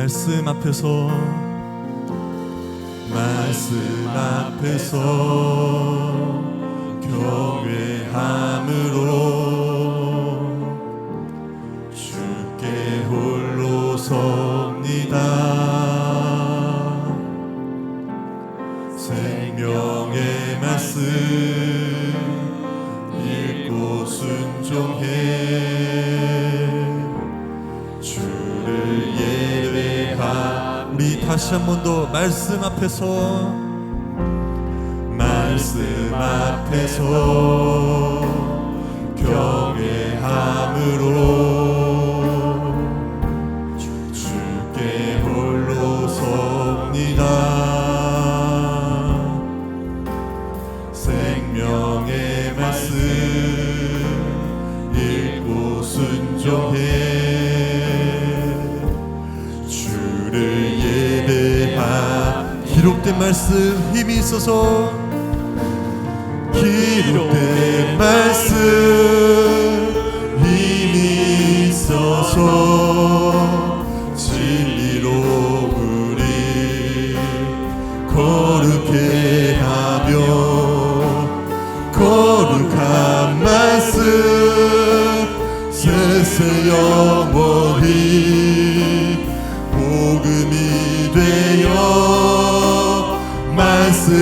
말씀 앞에서 말씀 앞에서 경외함으로 다시 한 번 더 말씀 앞에서. 말씀 앞에서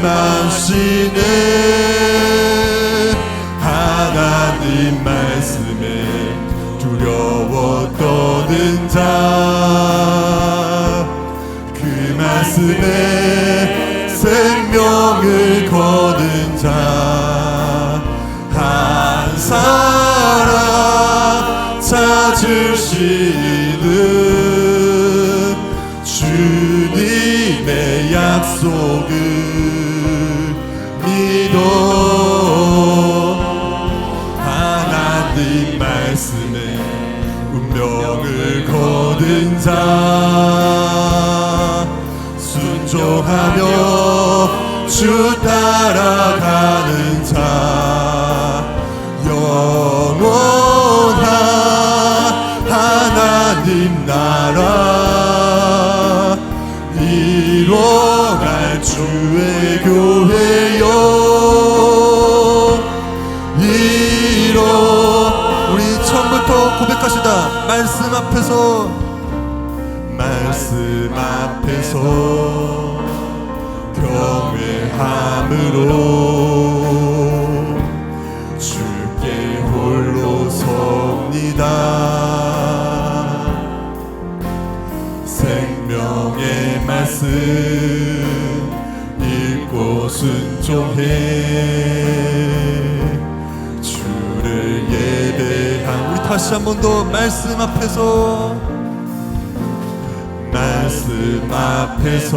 말 순종하며 주 따라가는 자 영원한 하나님 나라 이뤄갈 주의 교회요 이뤄. 우리 처음부터 고백하시다. 말씀 앞에서 말씀 앞에서 함으로 주께 홀로 섭니다. 생명의 말씀 읽고 순종해. 주를 예배한 우리 다시 한 번 더 말씀 앞에서 말씀 앞에서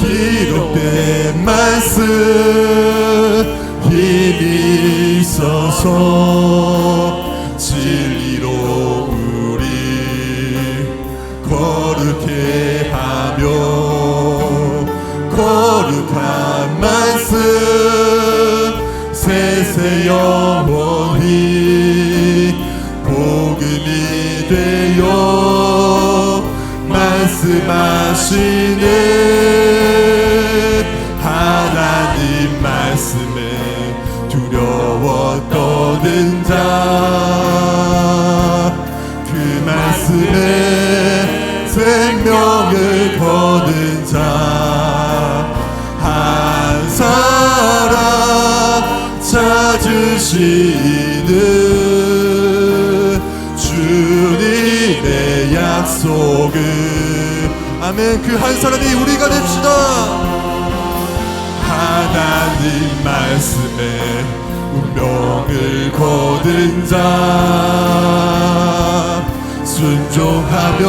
기록된 말씀 힘이 있어서 진리로 우리 거룩해 하며 거룩한 말씀 세세 영원히 복음이 되어 말씀하시는 찾으시는 주님의 약속을. 아멘. 그 한 사람이 우리가 됩시다. 하나님 말씀에 운명을 거둔 자 순종하며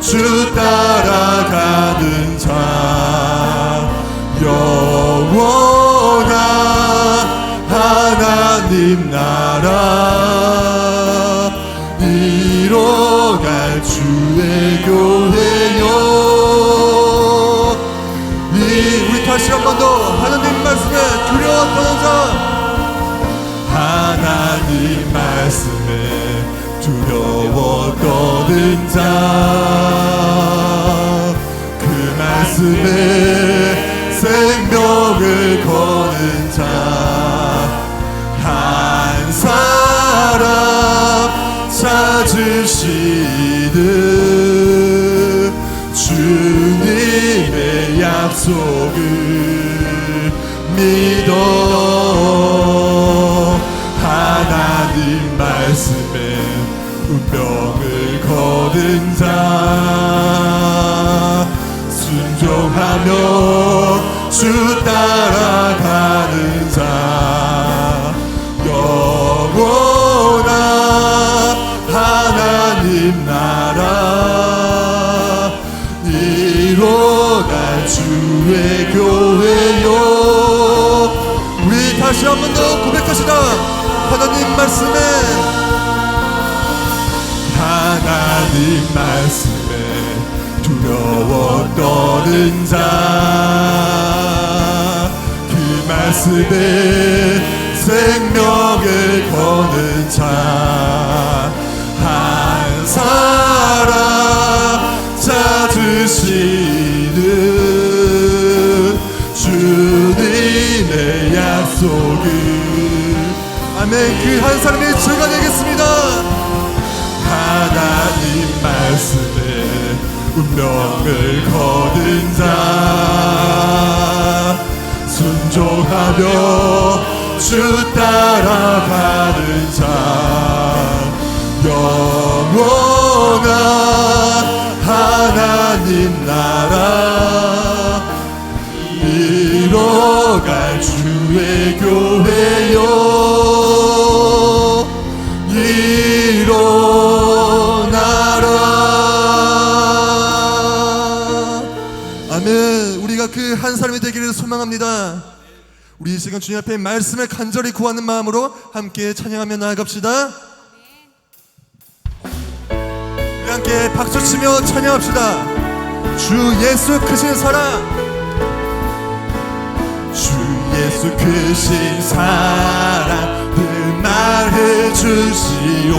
주 따라가는 자 영원 하나님 나라 이뤄갈 주의 교회요. 이 우리 다시 한 번 더 하나님 말씀에 두려워 떠는 자. 하나님 말씀에 두려워 떠는 자그 말씀에 생명을 거 주 말씀에 하나님 말씀에 두려워 떠는 자 그 말씀에 생명을 거는 자한 사람 찾으시는 주님의 약속을 아멘. 그 한 사람이 제가 되겠습니다. 하나님 말씀에 운명을 거둔 자 순종하며 주 따라가는 자 영원한 하나님 나 소망합니다. 우리 이 시간 주님 앞에 말씀을 간절히 구하는 마음으로 함께 찬양하며 나아갑시다. 우리 함께 박수치며 찬양합시다. 주 예수 크신 사랑. 주 예수 크신 사랑. 늘 말해 주시오.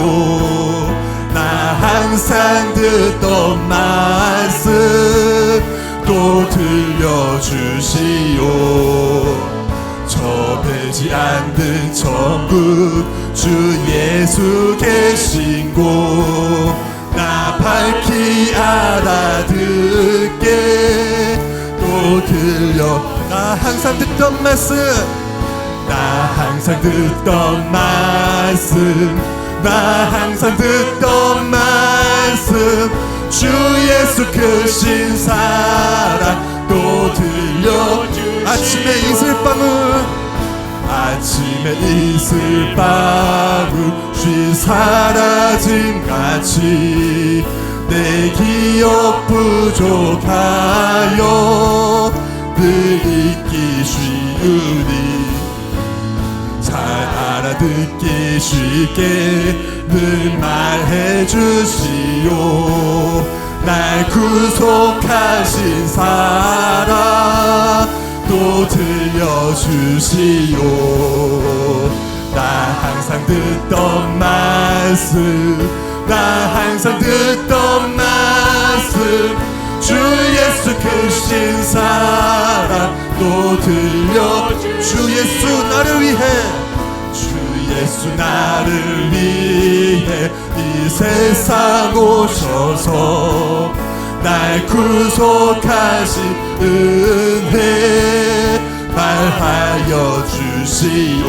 나 항상 듣던 말씀 또 들려주시오. 저 배지 않는 천국 주 예수 계신 곳 나 밝히 알아듣게. 또 들려 나 항상 듣던 말씀 나 항상 듣던 말씀 나 항상 듣던 말씀 주 예수 크신 사랑 또 들려주 아침에 이슬방울 아침에 이슬방울 쉬 사라짐 같이 내 기억 부족하여 늘 잊기 쉬우니 듣기 쉽게 늘 말해 주시오. 날 구속하신 사랑 또 들려주시오. 나 항상 듣던 말씀 나 항상 듣던 말씀. 주 예수 크신 사랑 또 들려. 주 예수 나를 위해. 주 예수 나를 위해 이 세상 오셔서 날 구속하신 은혜 말하여 주시오.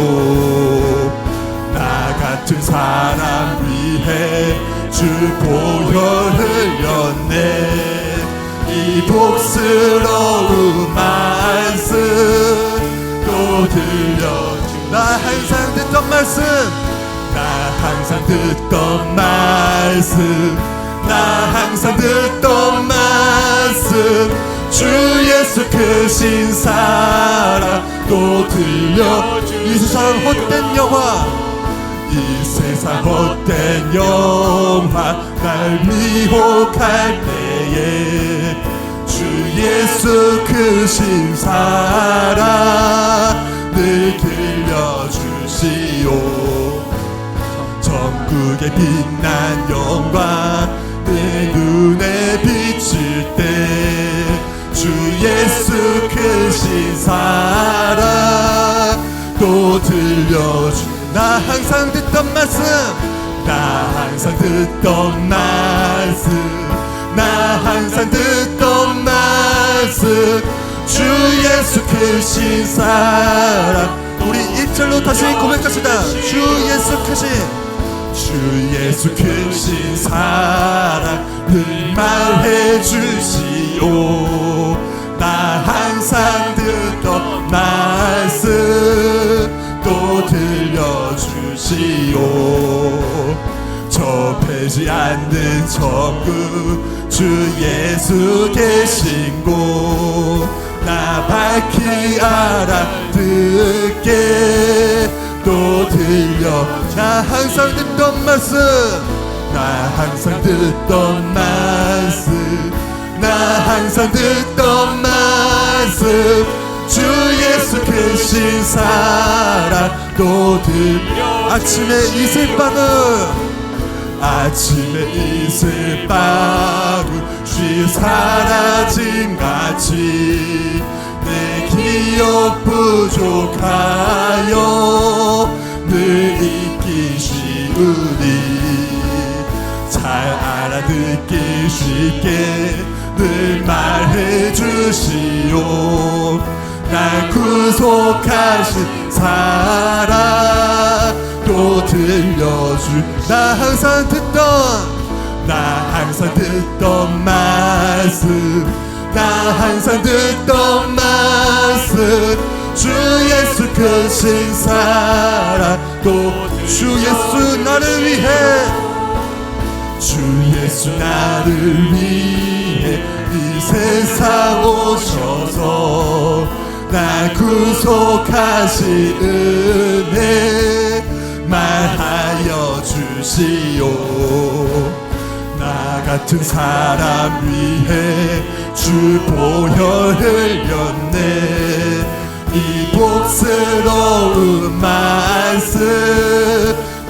나 같은 사람 위해 주 보혈 흘렸네 이 복스러운 말씀 또 들려주 나 항상 듣던 말씀. 나 항상 듣던 말씀. 나 항상 듣던 말씀. 주 예수 크신 사랑 또 들려. 이 세상 헛된 영화. 이 세상 헛된 영화 날 미혹할 때에 주 예수 크신 사랑 늘 들려주시오. 전국의 빛난 영광 내 눈에 비칠 때 주 예수 크신 사랑. 또 들려주 나 항상 듣던 말씀 나 항상 듣던 말씀 나 항상 듣던 말씀 주 예수 크신 사랑. 우리 입절로 다시 고백합시다. 주 예수 크신. 주 예수 크신 사랑. 늘 말해 주시오. 나 항상 듣던 말씀 또 들려주시오. 접해지 않는 천국 주 예수 계신 곳 나 밝히 알아듣게 또 들려. 나 항상 듣던 말씀. 나 항상 듣던 말씀. 나 항상 듣던 말씀. 주 예수 크신 사랑 또 들려. 아침에 이슬 방울 아침에 이슬 방울 쉬 사라짐 같이. 내 기억 부족하여 늘 쉬우니. 잘 알아듣기 쉽게 늘 말해 주시오. 날 구속하신 사랑 또 들려주 나 항상 듣던 나 항상 듣던 말씀 나 항상 듣던 말씀. 주 예수 크신 사랑. 또 주 예수 나를 위해. 주 예수 나를 위해 이 세상 오셔서 날 구속하신 은혜 말하여 주시오. 나 같은 사람 위해 주 보혈 흘렸네 이 복스러운 말씀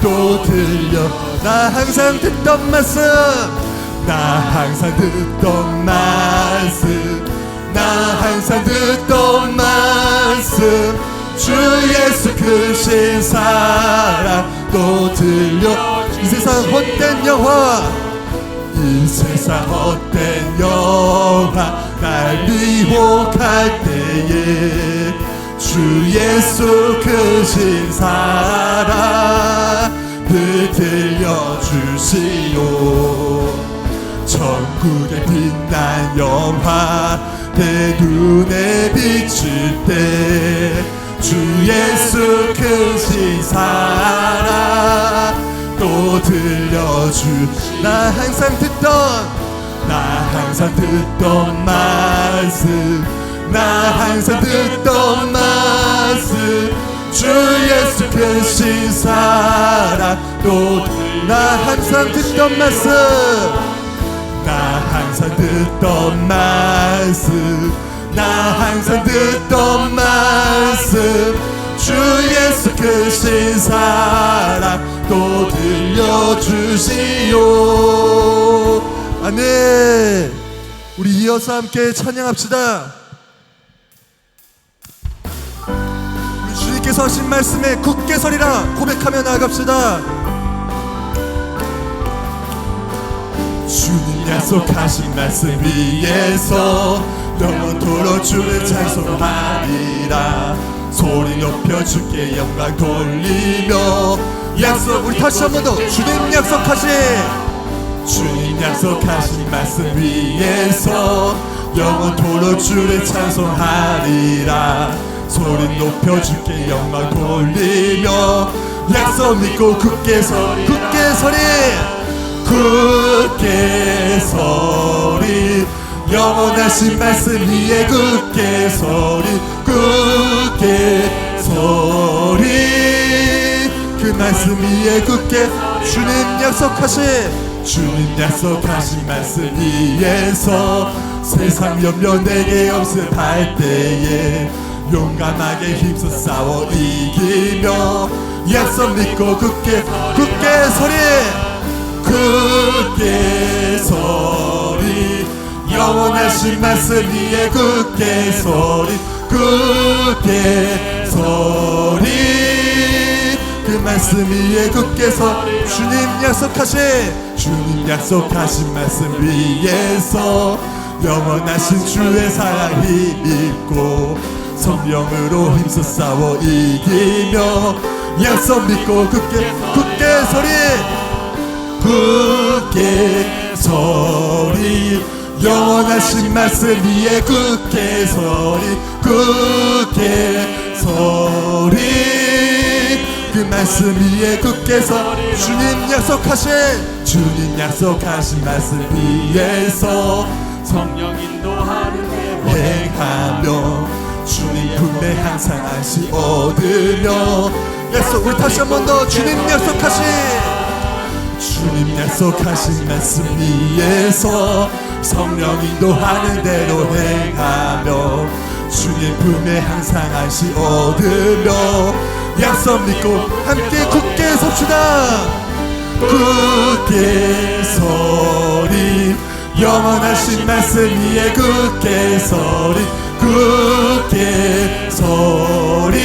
또 들려. 나 항상 듣던 말씀. 나 항상 듣던 말씀. 나 항상 듣던 말씀. 주 예수 크신 사랑 또 들려. 이 세상 헛된 영화 이 세상 헛된 영화 날 미혹할 때에 주 예수 크신 사랑 늘 들려주시오. 천국의 빛난 영화 내 눈에 비칠 때 주 예수 크신 사랑 또 들려주. 나 항상 듣던 나 항상 듣던 말씀. 나 항상 듣던 말씀. 주 예수 크신 사랑. 또 나 항상 듣던 말씀. 나 항상 듣던 말씀. 나 항상 듣던 말씀. 주 예수 크신 사랑 또 들려주시오 아멘 우리 이어서 함께 찬양합시다. 우리 주님께서 하신 말씀에 굳게 서리라 고백하며 나아갑시다. 주님 약속하신 말씀 위에서 영원토록 주를 찬송하리라 소리 높여 주께 영광 돌리며 약속 우리 다시 한 번 더 주님 약속하신 주님 약속하신 말씀 위에서 영원토록 주를 찬송하리라. 소리 높여 주께 영광 돌리며. 약속 믿고 굳게 서 굳게 서리. 굳게 서리. 영원하신 말씀 위에 굳게 서리 굳게 서리. 그 말씀 위에 굳게 주님 약속하신 주님 약속하신 말씀 위에서 세상 염려 내게 없음할 때에 용감하게 힘써 싸워 이기며 약속 믿고 굳게 굳게 서리 굳게 서리. 영원하신 말씀 위에 굳게 서리 굳게 그 말씀 위에 굳게 서 주님 약속하신 주님 약속하신 말씀 위에서 영원하신 주의 사랑 힘입고 성령으로 힘써 싸워 이기며 약속 믿고 굳게 굳게 서리 굳게 서리. 영원하신 말씀 위에 굳게 서리 굳게 서리 그 말씀 위에 굳게 서 주님 약속하신 주님 약속하신 말씀 위에서 성령 인도하는 대로 행하며 주님 품에 항상 안시 얻으며 약속 우리 다시 한 번 더 주님 약속하신 주님 약속하신 말씀 위에서 성령 인도하는 대로 행하며 주님 품에 항상 안시 얻으며 약속 믿고 함께 굳게 섭시다. 굳게 서리 영원하신 말씀 위에 굳게 서리 굳게 서리.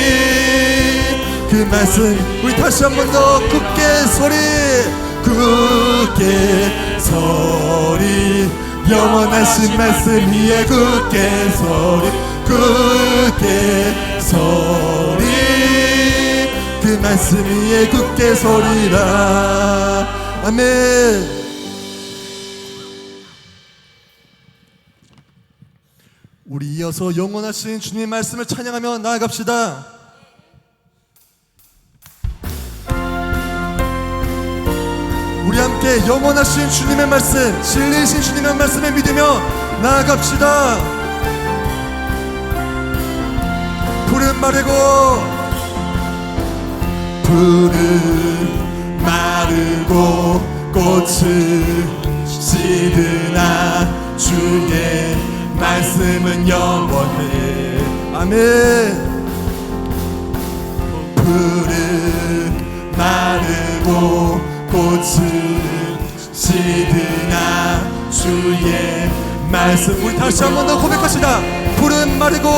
그 말씀 우리 다시 한 번 더 굳게 서리 굳게 서리. 영원하신 말씀 위에 굳게 서리 굳게 서리. 그 말씀 위에 굳게 서리라. 아멘. 우리 이어서 영원하신 주님의 말씀을 찬양하며 나아갑시다. 우리 함께 영원하신 주님의 말씀 진리이신 주님의 말씀을 믿으며 나아갑시다. 푸른 마르고 푸른 마르고 꽃은 시드나 주의 말씀은 영원해. 아멘. 푸른 마르고 꽃은 시드나 주의 말씀. 우리 다시 한 번 더 고백합시다. 푸른 마르고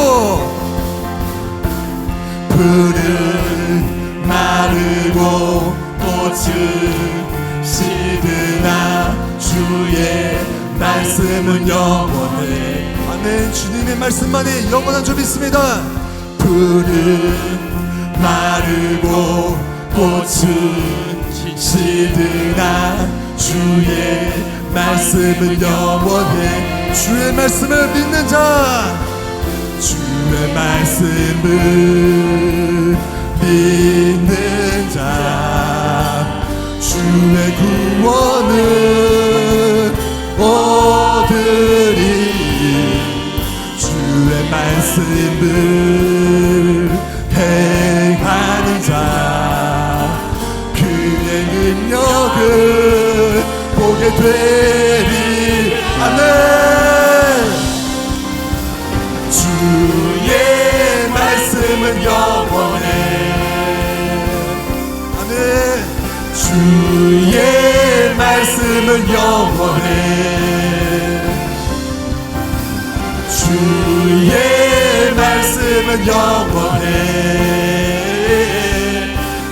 푸른 마르고 꽃은 시드나 주의 말씀은 영원해. 아멘. 주님의 말씀만이 영원한 줄 믿습니다. 푸른 마르고 꽃은 시드나 주의 말씀은 영원해. 주의 말씀을 믿는 자. 주의 말씀을 믿는 자 주의 구원을 얻으리. 주의 말씀을 말씀은 영원해. 주의 말씀은 영원해.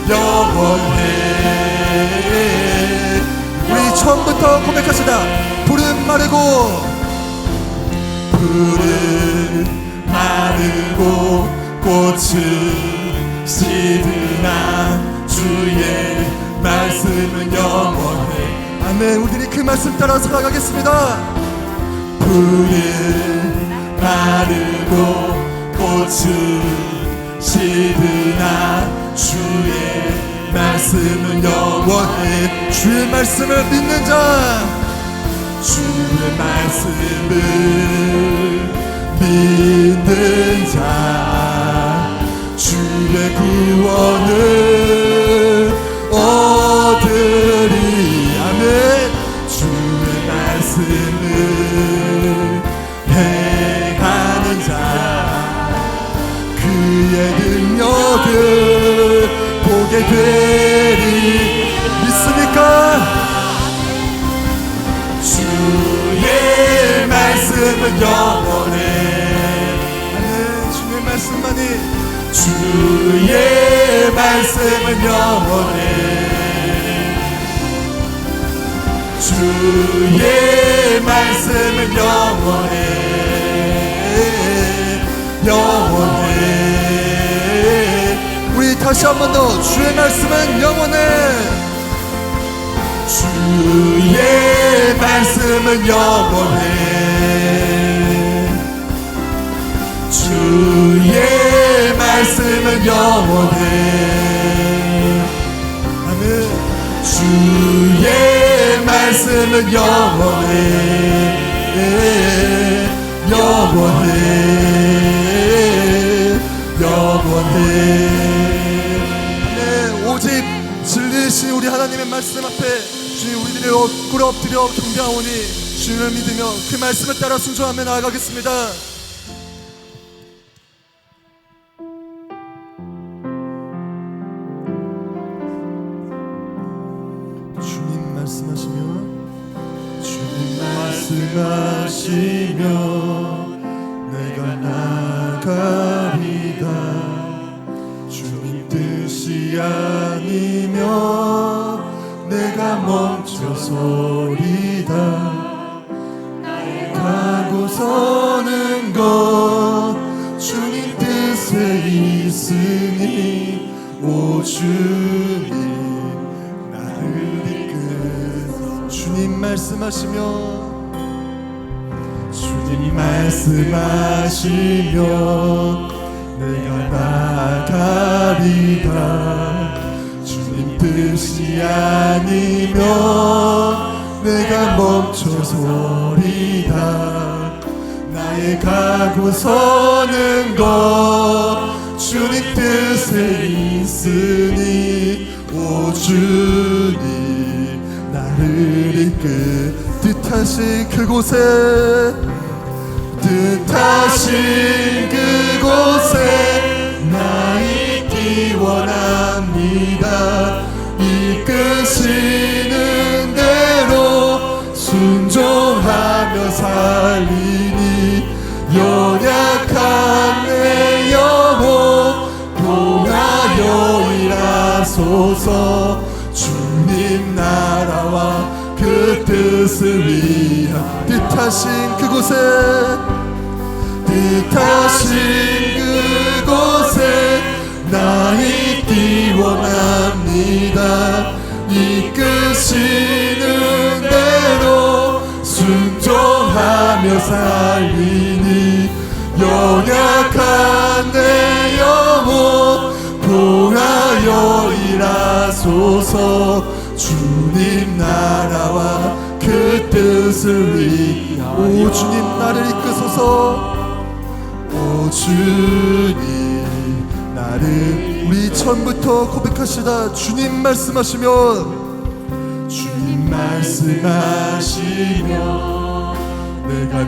영원해. 우리 처음부터 고백하시다. 푸른 마르고 푸른 마르고 꽃은 시드나 주의 말씀은 영원해 아멘. 우리들이 그 말씀 따라 살아가겠습니다. 푸른 마르고 꽃은 시드나 주의 말씀 말씀은 영원해. 주의 말씀을 믿는 자. 주의 말씀을 믿는 자. 주의 구원을 얻으리 되리 믿습니까? 주의 말씀은 영원해 아멘 주의 말씀만이. 주의 말씀은 영원해 주의 말씀은 영원해 영원해 다시 한 번 더 주의 말씀은 영원해. 주의 말씀은 영원해. 주의 말씀은 영원해. 아멘. 주의 말씀은 영원해. 영원해 하나님의 말씀 앞에 주님 우리들이 엎- 엎드려 경배하오니 주님을 믿으며 그 말씀을 따라 순종하며 나아가겠습니다. 주님 말씀하시면 주님 말씀하시면 서는 것. 주님 뜻에 있으니 오 주님 나를 이끌 주님 말씀하시며 주님 말씀하시면 내가 나가리다. 주님 뜻이 아니면 내가 멈춰서리다 가고 서는 것. 주님 뜻에 있으니 오 주님 나를 이끌 뜻하신 그곳에 뜻하신 그곳에 나 있기 원합니다. 이끄시는 대로 순종하며 살리 뜻을 위한 뜻하신 그곳에 뜻하신 그곳에 나 있기 원합니다. 이끄시는 대로 순종하며 살리니 연약한 내 영혼 통하여 일하소서. 주님 그 위하여 오 주님 나를 이끄소서. 오 주님 나를 우리 처음부터 고백하시다 주님 말씀하시면. 주님 말씀하시면 내가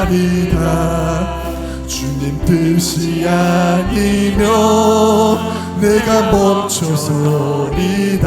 나가리다. 주님 뜻이 아니면 내가 멈춰서리다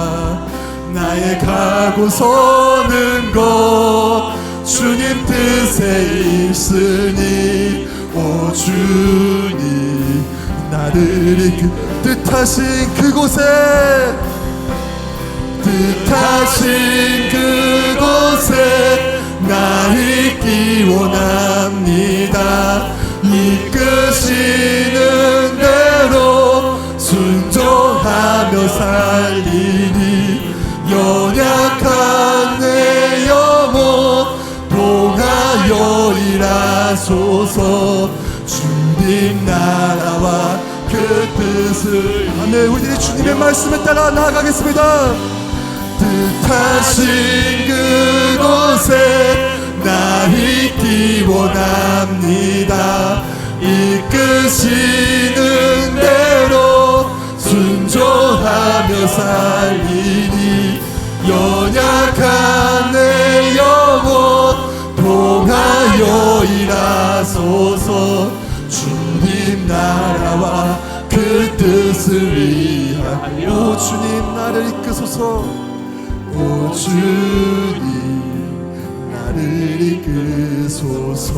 나의 가고 서는 것 주님 뜻에 있으니 오 주님 나를 이끄 뜻하신 그곳에 뜻하신 그곳에 나 있기 원합니다. 이끄시는 대로 순종하며 살리니 연약한 내 영혼 동하여 일하소서. 주님 나라와 그 뜻을 아멘 우리들이 주님의 말씀에 따라 나아가겠습니다. 뜻하신 그곳에 나 있기 원합니다. 이끄시는 대로 순종하며 살리니 연약한 내 영혼 동하여 일하소서. 주님 나라와 그 뜻을 위하여 오 주님 나를 이끄소서. 오 주님 나를 이끄소서